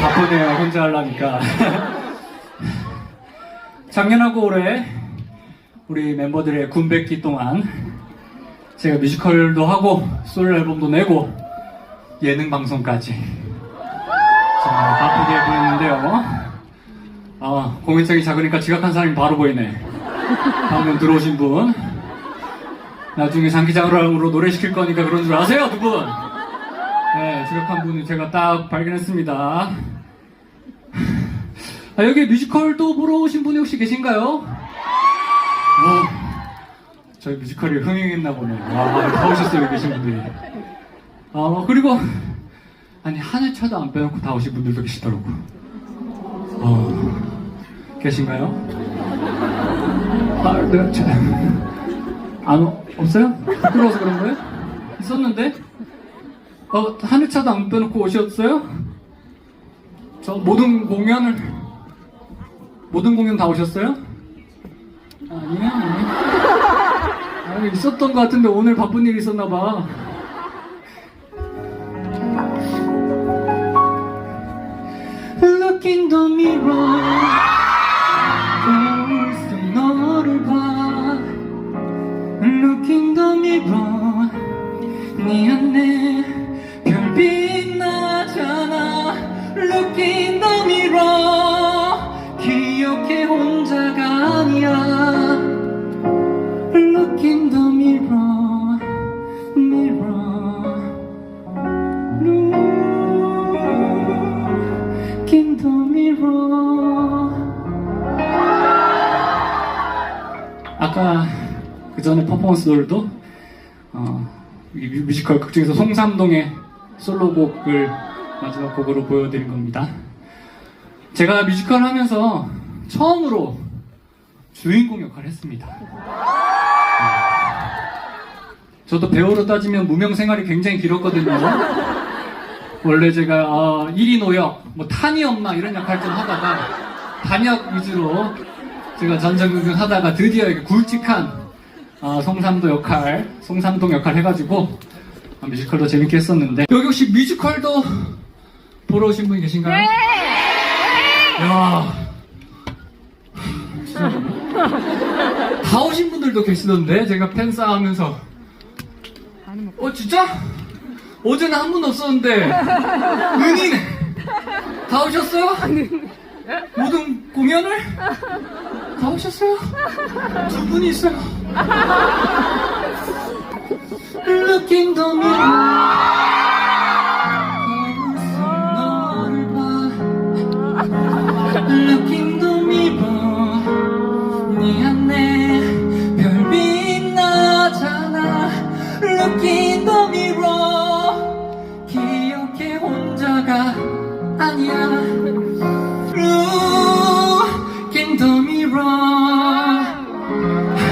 바쁘네요, 혼자 하려니까. 작년하고 올해 우리 멤버들의 군백기 동안 제가 뮤지컬도 하고 솔로 앨범도 내고 예능 방송까지 정말 바쁘게 보냈는데요. 아, 공연장이 작으니까 지각한 사람이 바로 보이네. 방금 들어오신 분. 나중에 장기자랑으로 노래 시킬 거니까 그런 줄 아세요, 두 분? 네, 지각한 분을 제가 딱 발견했습니다. 아, 여기 뮤지컬도 보러 오신 분이 혹시 계신가요? 오, 저희 뮤지컬이 흥행했나 보네. 와, 다 오셨어요, 여기 계신 분들이. 아, 그리고, 아니, 한 회차도 안 빼놓고 다 오신 분들도 계시더라고. 어, 계신가요? 아, 네, 저, 안, 오- 없어요? 부끄러워서 그런 거예요? 있었는데? 어, 한 회차도 안 빼놓고 오셨어요? 저 모든 공연을 모든 공연 다 오셨어요? 아니요, 아니요. 아, 있었던 것 같은데 오늘 바쁜 일이 있었나 봐. Look in the mirror 거울 속 너를 봐 Look in the mirror 네 안에 Look in the mirror 기억해 혼자가 아니야 Look in the mirror mirror Look in the mirror 아까 그 전에 퍼포먼스들도 어, 뮤지컬 극 중에서 송삼동의 솔로곡을 마지막 곡으로 보여드린 겁니다. 제가 뮤지컬 하면서 처음으로 주인공 역할을 했습니다. 어, 저도 배우로 따지면 무명 생활이 굉장히 길었거든요. 원래 제가 어, 1인 노역, 뭐 탄이 엄마 이런 역할 좀 하다가 단역 위주로 제가 전전긍긍 하다가 드디어 이렇게 굵직한 어, 송삼도 역할, 송삼동 역할 해가지고 어, 뮤지컬도 재밌게 했었는데 여기 혹시 뮤지컬도 보러 오신 분이 계신가요? 네! 야, 진짜 다 오신 분들도 계시던데 제가 팬 싸하면서 어 진짜? 어제는 한 분 없었는데 은인 다 오셨어요? 모든 공연을 다 오셨어요? 두 분이 있어요. Look in the mirror. now.